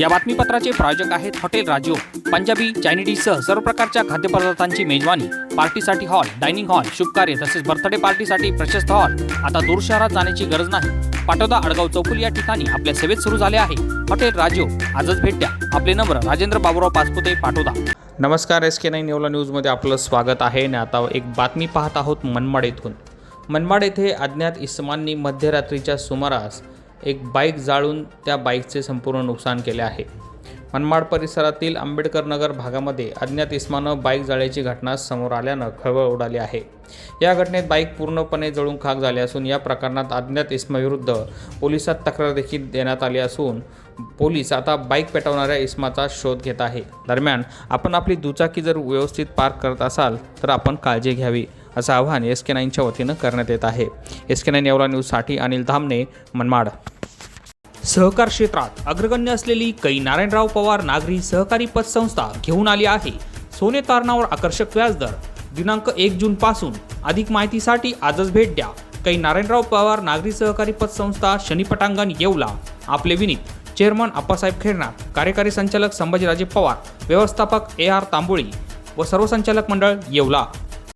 या बातमीपत्राचे प्रायोजक आहेत हॉटेल राजो. पंजाबी चायनीजसह सर्व प्रकारच्या खाद्यपदार्थांची मेजवानी. पार्टीसाठी हॉल डायनिंग हॉल शुभकार्य तसेच बर्थडे पार्टीसाठी प्रशस्त हॉल. आता दूर शहरात जाण्याची गरज नाही. पाटोदा अडगाव चौकुल या ठिकाणी आपल्या सेवेत सुरू झाले आहे. हॉटेल राजो आजच भेट द्या. आपले नंबर राजेंद्र बाबुराव पाचपुते पाटोदा. नमस्कार एस के नाईन नेवला न्यूजमध्ये आपलं स्वागत आहे. आणि आता एक बातमी पाहत आहोत मनमाड येथून. मनमाड येथे अज्ञात इसमांनी मध्यरात्रीच्या सुमारास एक बाईक जाळून त्या बाईकचे संपूर्ण नुकसान केले आहे. मनमाड परिसरातील आंबेडकर नगर भागामध्ये अज्ञात इस्मानं बाईक जाळ्याची घटना समोर आल्यानं खळबळ उडाली आहे. या घटनेत बाईक पूर्णपणे जळून खाक झाली असून या प्रकरणात अज्ञात इस्माविरुद्ध पोलिसात तक्रार देखील देण्यात आली असून पोलीस आता बाईक पेटवणाऱ्या इस्माचा शोध घेत आहे. दरम्यान आपण आपली दुचाकी जर व्यवस्थित पार्क करत असाल तर आपण काळजी घ्यावी. असं आवाहन एस के नाईनच्या वतीनं करण्यात येत आहे. एस के नाईन येवला न्यूजसाठी अनिल धामणे मनमाड. सहकार क्षेत्रात अग्रगण्य असलेली कै नारायणराव पवार नागरी सहकारी पतसंस्था घेऊन आली आहे. सोने तारणावर आकर्षक व्याजदर. दिनांक एक जूनपासून अधिक माहितीसाठी आजच भेट द्या. कै नारायणराव पवार नागरी सहकारी पतसंस्था शनिपटांगण येवला. आपले विनीत. चेअरमन आप्पासाहेब खेरनार. कार्यकारी संचालक संभाजीराजे पवार. व्यवस्थापक ए आर तांबोळी व सर्व संचालक मंडळ येवला.